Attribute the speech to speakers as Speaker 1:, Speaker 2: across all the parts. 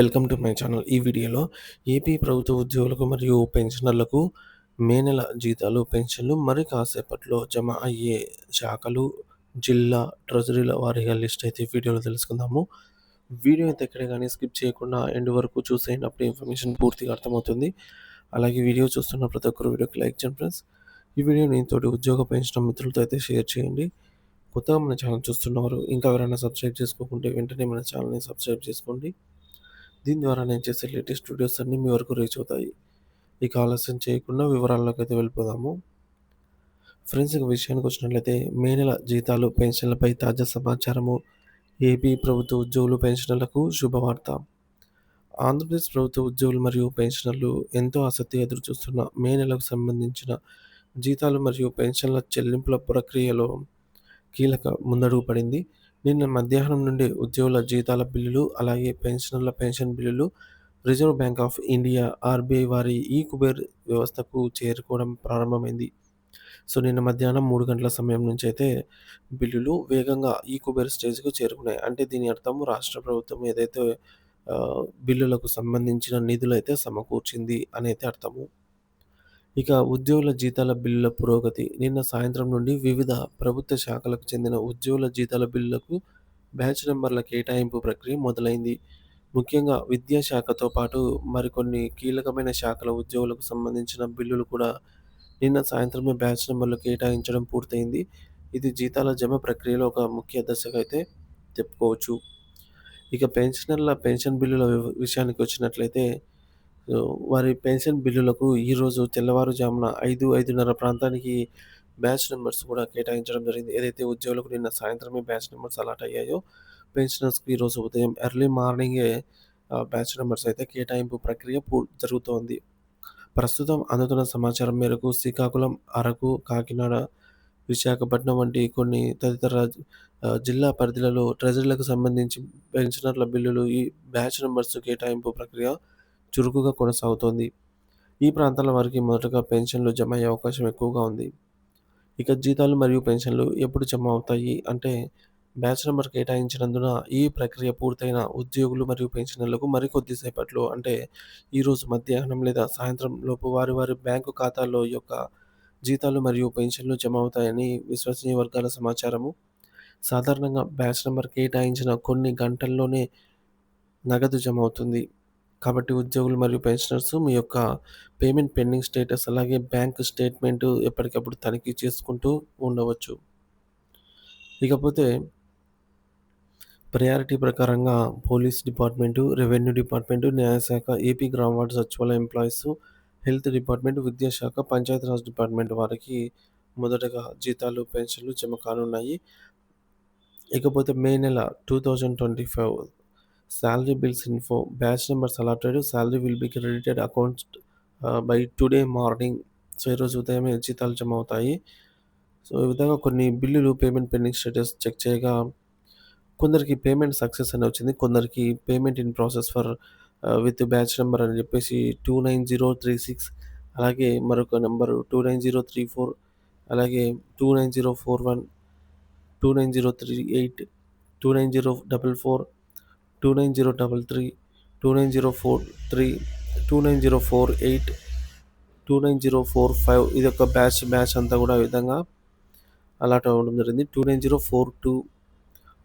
Speaker 1: Welcome to my channel. ఈ వీడియోలో AP ప్రభుత్వ ఉద్యోగులకు మరియు పెన్షనర్లకు మే నెల జీతాలు, పెన్షన్లు మరి కాసేపట్లో జమ అయ్యే శాఖలు, జిల్లా, ట్రెజరీల వారిగా లిస్ట్ అయితే వీడియోలో తెలుసుకుందాము. వీడియో అయితే ఎక్కడ కానీ స్కిప్ చేయకుండా ఎండ్ వరకు చూసేటప్పుడు ఇన్ఫర్మేషన్ పూర్తిగా అర్థమవుతుంది. అలాగే వీడియో చూస్తున్న ప్రతి ఒక్కరు వీడియోకి లైక్ చేయండి ఫ్రెండ్స్. ఈ నేను తోటి ఉద్యోగ పెన్షన్ మిత్రులతో అయితే షేర్ చేయండి. కొత్తగా మన ఛానల్ చూస్తున్నవారు ఇంకా ఎవరైనా సబ్స్క్రైబ్ చేసుకోకుంటే వెంటనే మన ఛానల్‌ని సబ్స్క్రైబ్ చేసుకోండి. దీని ద్వారా నేను చేసే లేటెస్ట్ వీడియోస్ అన్నీ మీ వరకు రీచ్ అవుతాయి. ఇక ఆలస్యం చేయకుండా వివరాల్లోకి అయితే వెళ్ళిపోదాము. ఫ్రెండ్స్ ఇక విషయానికి వచ్చినట్లయితే మే నెల జీతాలు, పెన్షన్లపై తాజా సమాచారము. ఏపీ ప్రభుత్వ ఉద్యోగులు, పెన్షనర్లకు శుభవార్త. ఆంధ్రప్రదేశ్ ప్రభుత్వ ఉద్యోగులు మరియు పెన్షనర్లు ఎంతో ఆసక్తి ఎదురుచూస్తున్న మే నెలకు సంబంధించిన జీతాలు మరియు పెన్షన్ల చెల్లింపుల ప్రక్రియలో కీలక ముందడుగు పడింది. నిన్న మధ్యాహ్నం నుండి ఉద్యోగుల జీతాల బిల్లులు, అలాగే పెన్షనర్ల పెన్షన్ బిల్లులు reserve bank of India RBI వారి ఈ కుబేర్ వ్యవస్థకు చేరుకోవడం ప్రారంభమైంది. సో నిన్న మధ్యాహ్నం మూడు గంటల సమయం నుంచి అయితే బిల్లులు వేగంగా ఈ కుబేర్ స్టేజ్‌కు చేరుకున్నాయి. అంటే దీని అర్థం రాష్ట్ర ప్రభుత్వం ఏదైతే ఆహ్, బిల్లులకు సంబంధించిన నిధులైతే సమకూర్చింది అనైతే అర్థము. ఇక ఉద్యోగుల జీతాల బిల్లుల పురోగతి. నిన్న సాయంత్రం నుండి వివిధ ప్రభుత్వ శాఖలకు చెందిన ఉద్యోగుల జీతాల బిల్లులకు బ్యాచ్ నెంబర్ల కేటాయింపు ప్రక్రియ మొదలైంది. ముఖ్యంగా విద్యా శాఖతో పాటు మరికొన్ని కీలకమైన శాఖల ఉద్యోగులకు సంబంధించిన బిల్లులు కూడా నిన్న సాయంత్రమే బ్యాచ్ నెంబర్లు కేటాయించడం పూర్తయింది. ఇది జీతాల జమ ప్రక్రియలో ఒక ముఖ్య దశగా అయితే చెప్పుకోవచ్చు. ఇక పెన్షనర్ల పెన్షన్ బిల్లుల వి విషయానికి వచ్చినట్లయితే వారి పెన్షన్ బిల్లులకు ఈరోజు తెల్లవారుజామున 5, 5:30 ప్రాంతానికి బ్యాచ్ నెంబర్స్ కూడా కేటాయించడం జరిగింది. ఏదైతే ఉద్యోగులకు నిన్న సాయంత్రమే బ్యాచ్ నెంబర్స్ అలాట్ అయ్యాయో, పెన్షనర్స్‌కి ఈరోజు ఉదయం ఎర్లీ మార్నింగే బ్యాచ్ నెంబర్స్ అయితే కేటాయింపు ప్రక్రియ పూ జరుగుతోంది. ప్రస్తుతం అందుతున్న సమాచారం మేరకు శ్రీకాకుళం, అరకు, కాకినాడ, విశాఖపట్నం వంటి కొన్ని తదితర జిల్లా పరిధిలలో ట్రెజరీలకు సంబంధించి పెన్షనర్ల బిల్లులు ఈ బ్యాచ్ నెంబర్స్ కేటాయింపు ప్రక్రియ చురుకుగా కొనసాగుతోంది. ఈ ప్రాంతాల వారికి మొదటగా పెన్షన్లు జమ అయ్యే అవకాశం ఎక్కువగా ఉంది. ఇక జీతాలు మరియు పెన్షన్లు ఎప్పుడు జమ అవుతాయి అంటే బ్యాచ్ నెంబర్ కేటాయించినందున ఈ ప్రక్రియ పూర్తయిన ఉద్యోగులు మరియు పెన్షనర్లకు మరికొద్ది సేపట్లో అంటే ఈరోజు మధ్యాహ్నం లేదా సాయంత్రం లోపు వారి వారి బ్యాంకు ఖాతాల్లో యొక్క జీతాలు మరియు పెన్షన్లు జమ అవుతాయని విశ్వసనీయ వర్గాల సమాచారము. సాధారణంగా బ్యాచ్ నెంబర్ కేటాయించిన కొన్ని గంటల్లోనే నగదు జమ అవుతుంది. కాబట్టి ఉద్యోగులు మరియు పెన్షనర్స్ మీ యొక్క పేమెంట్ పెండింగ్ స్టేటస్ అలాగే బ్యాంక్ స్టేట్మెంట్ ఎప్పటికప్పుడు తనిఖీ చేసుకుంటూ ఉండవచ్చు. ఇకపోతే ప్రయారిటీ ప్రకారంగా పోలీస్ డిపార్ట్మెంటు, రెవెన్యూ డిపార్ట్మెంటు, న్యాయశాఖ, ఏపీ గ్రామ వార్డు సచివాలయ ఎంప్లాయీస్, హెల్త్ డిపార్ట్మెంట్, విద్యాశాఖ, పంచాయతీరాజ్ డిపార్ట్మెంట్ వారికి మొదటగా జీతాలు, పెన్షన్లు జమ కానున్నాయి. ఇకపోతే మే నెల 2025 salary bills info batch numbers allotted salary will be credited accounts ah, by today morning. So ఈరోజు ఉదయమే జీతాలు జమ అవుతాయి. సో ఈ విధంగా కొన్ని బిల్లులు పేమెంట్ పెండింగ్ స్టేటస్ చెక్ చేయగా కొందరికి పేమెంట్ సక్సెస్ అని వచ్చింది. కొందరికి payment in process for with batch number అని చెప్పేసి 29036 అలాగే మరొక number two nine zero three four అలాగే two nine zero four one two nine zero three eight two nine zero double four two nine zero double three two nine zero four three two nine zero four eight two nine zero four five ఇది ఒక batch batch అంతా కూడా ఆ విధంగా allot అవ్వడం జరిగింది. Two nine zero four two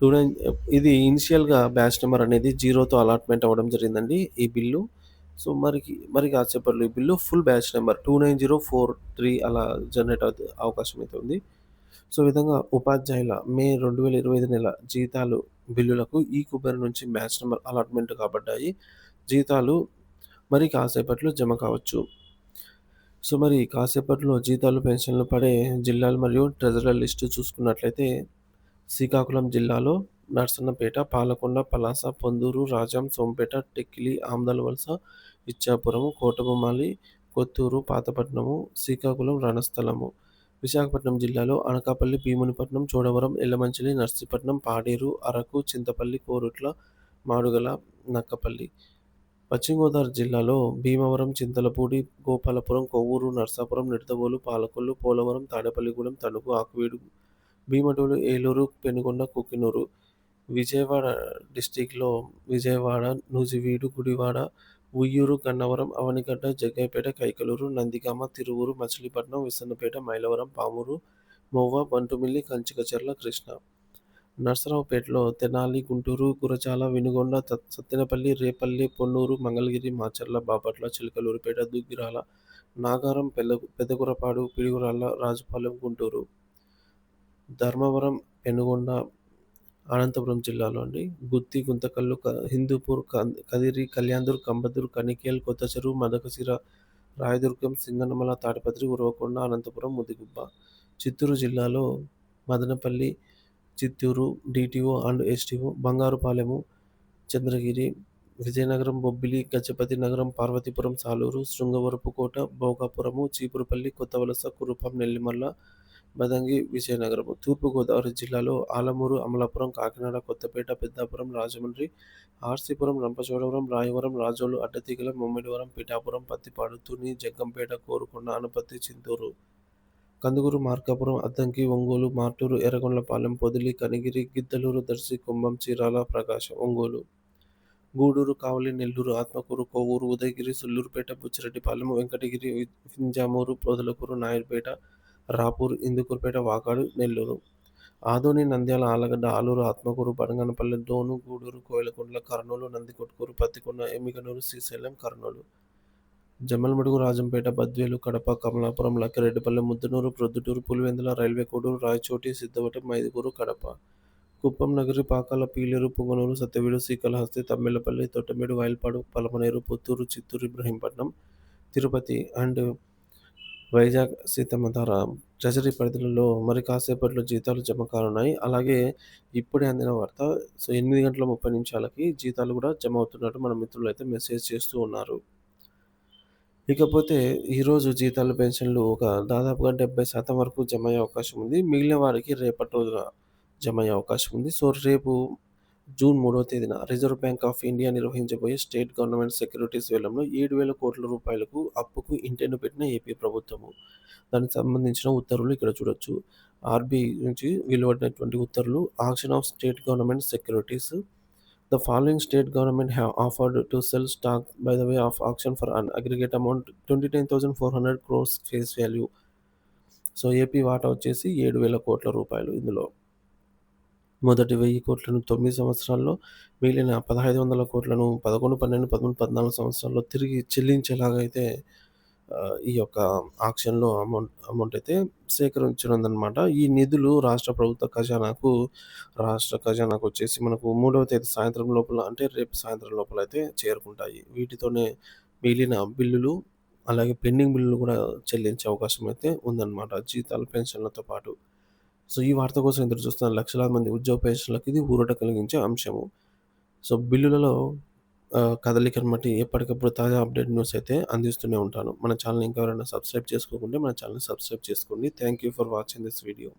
Speaker 1: two nine ఇది ఇనిషియల్గా బ్యాచ్ నెంబర్ అనేది జీరోతో అలాట్మెంట్ అవ్వడం జరిగిందండి ఈ బిల్లు. సో మరికి మరి కాసేపట్లో ఈ bill full batch number two nine zero four three అలా జనరేట్ అవుతుంది అవకాశం అయితే ఉంది. సో విధంగా ఉపాధ్యాయుల మే రెండు వేల ఇరవై ఐదు నెల జీతాలు బిల్లులకు ఈ కుబేర్ నుంచి మ్యాచ్ నంబర్ అలాట్‌మెంట్ కాబడ్డాయి. జీతాలు మరి కాసేపట్లో జమ కావచ్చు. సో మరి కాసేపట్లో జీతాలు, పెన్షన్లు పడే జిల్లాలు మరియు ట్రెజరర్ లిస్టు చూసుకున్నట్లయితే శ్రీకాకుళం జిల్లాలో నర్సన్నపేట, పాలకొండ, పలాస, పొందూరు, రాజాం, సోంపేట, టెక్కిలి, ఆమదాలవలస, ఇచ్చాపురము, కోటబొమ్మాలి కొత్తూరు, పాతపట్నము, శ్రీకాకుళం రణస్థలము. విశాఖపట్నం జిల్లాలో అనకాపల్లి, భీమునిపట్నం, చోడవరం, ఎల్లమంచిలి, నర్సీపట్నం, పాడేరు, అరకు, చింతపల్లి, కోరుట్ల, మాడుగల నక్కపల్లి. పశ్చిమ గోదావరి జిల్లాలో భీమవరం, చింతలపూడి, గోపాలపురం, కొవ్వూరు, నర్సాపురం నిడదవోలు, పాలకొల్లు, పోలవరం, తాడేపల్లిగూడెం, తణుకు, ఆకువీడు, భీమడోలు, ఏలూరు, పెనుగొండ, కుకినూరు విజయవాడ డిస్టిక్లో విజయవాడ, నూజివీడు, గుడివాడ, ఉయ్యూరు, గన్నవరం, అవనిగడ్డ, జగ్గైపేట కైకలూరు, నందిగామ, తిరువూరు, మచిలీపట్నం, విసన్నపేట మైలవరం, పామూరు, మోవ, బంటుమిల్లి, కంచికచర్ల, కృష్ణ నర్సరావుపేటలో తెనాలి, గుంటూరు, గురజాల, వినుగొండ, సత్తెనపల్లి, రేపల్లి, పొన్నూరు, మంగళగిరి, మాచర్ల, బాపట్ల, చిలకలూరుపేట దుగ్గిరాల, నాగారం, పెద్దగురపాడు, పిడిగురాళ్ళ రాజుపాలెం, గుంటూరు. ధర్మవరం, పెనుగొండ, అనంతపురం జిల్లాలో అండి. గుత్తి, గుంతకల్లు, హిందూపూర్, కదిరి, కల్యాణ్‌దుర్గ్, కంబదూర్, కనికేల్, కొత్తచెరువు, మదకశిర, రాయదుర్గం, సింగనమల, తాడిపత్రి, ఉరవకొండ, అనంతపురం, ముదిగుబ్బ. చిత్తూరు జిల్లాలో Madanapalle, Chittoor, DTO and STO Bangarupalem, Chandragiri, Vizianagaram, Bobbili, Gajapathinagaram, Parvathipuram, Salur, Srungavarapukota, భోగాపురము, Cheepurupalli, Kothavalasa, Kurupam Nellimalla బదంగి, Vizianagaram. Thurpu Godavari జిల్లాలో Alamuru, Amalapuram, Kakinada, Kothapeta, Peddapuram, Rajahmundry, RCpuram, Rampachodavaram, Rayavaram, Razole, Addateegala, Mummidivaram, Pithapuram, Pattipadu, Tuni, Jaggampeta, Korukonda, Anupatti Chintur. Kandukur, Markapur, Addanki, Ongole, Martur, Yerragondapalem Podili, Kanigiri, Giddalur, Darsi, Cumbum, Chirala, Prakasam, Ongole. Gudur, Kavali, Nellore, Atmakur, Kovur, Udayagiri, Sullurpeta Buchireddypalem, Venkatagiri, Vinjamur Podalakur, Naidupeta, Rapur, Indukurpet, Vakadu, Nellore. Adoni, Nandyal, Allagadda Alur, Atmakur, Banaganapalle, Dhone, Gudur, Koilkuntla, Kurnool, Nandikotkur, Pattikonda, Emmiganur Srisailam, Kurnool. Jammalamadugu, Rajampet, Badvel, Kadapa, Kamalapuram, Lakkireddipalle, Muddanur, Proddatur, Pulivendula, railway Koduru, Rayachoti, Siddhavatam, Mydukur, Kadapa. Kuppam, Nagari, Pakala, Pileru, Punganur, Satyavedu Srikalahasti, Thamballapalle, Thottambedu, Vayalpad, Palamaner, Puttur, Chittoor, Ibrahimpatnam, Tirupati and Vizag, Seethammadhara treasury పరిధిలో మరి కాసేపట్లో జీతాలు జమ కానున్నాయి. అలాగే ఇప్పుడే అందిన వార్త సో ఎనిమిది గంటల ముప్పై నిమిషాలకి జీతాలు కూడా జమ అవుతున్నట్టు మన మిత్రులైతే మెసేజ్ చేస్తూ ఉన్నారు. ఇకపోతే ఈరోజు జీతాలు, పెన్షన్లు ఒక దాదాపుగా డెబ్బై శాతం వరకు జమ అయ్యే అవకాశం ఉంది. మిగిలిన వారికి రేపటి రోజున జమ అయ్యే అవకాశం ఉంది. సో రేపు జూన్ మూడవ తేదీన రిజర్వ్ బ్యాంక్ ఆఫ్ ఇండియా నిర్వహించబోయే స్టేట్ గవర్నమెంట్ సెక్యూరిటీస్ వేలంలో ఏడు వేల కోట్ల రూపాయలకు అప్పుకు ఇంటెన్ను పెట్టిన ఏపీ ప్రభుత్వము. దానికి సంబంధించిన ఉత్తర్వులు ఇక్కడ చూడొచ్చు. ఆర్‌బీఐ నుంచి వెలువడినటువంటి ఉత్తర్వులు auction of state government securities the following state government have offered to sell stock by the way of auction for an aggregate amount twenty nine thousand four hundred crores face value. So AP వాటా వచ్చేసి ఏడు వేల కోట్ల రూపాయలు ఇందులో. మొదటి వెయ్యి కోట్లను తొమ్మిది సంవత్సరాల్లో, మిగిలిన పదహైదు వందల కోట్లను పదకొండు, పన్నెండు, పదమూడు, పద్నాలుగు సంవత్సరాల్లో తిరిగి చెల్లించేలాగా అయితే ఈ యొక్క ఆక్షన్‌లో అమౌంట్ అమౌంట్ అయితే సేకరించనుందనమాట. ఈ నిధులు రాష్ట్ర ప్రభుత్వ ఖజానాకు రాష్ట్ర ఖజానాకు వచ్చేసి మనకు మూడవ తేదీ సాయంత్రం లోపల అంటే రేపు సాయంత్రం లోపల అయితే చేరుకుంటాయి. వీటితోనే మిగిలిన బిల్లులు, అలాగే పెండింగ్ బిల్లులు కూడా చెల్లించే అవకాశం అయితే ఉందన్నమాట. జీతాలు, పెన్షన్లతో పాటు. సో ఈ వార్త కోసం ఎదురు చూస్తున్న లక్షలాది మంది ఉద్యోగ పేషన్లకు ఇది ఊరట కలిగించే అంశము. సో బిల్లులలో ఆహ్, కదలికను బట్టి ఎప్పటికప్పుడు తాజా అప్డేట్ న్యూస్ అయితే అందిస్తూనే ఉంటాను. మన ఛానల్ ఇంకా ఎవరైనా సబ్స్క్రైబ్ చేసుకోకుంటే మన ఛానల్ సబ్స్క్రైబ్ చేసుకోండి. Thank you for watching this video.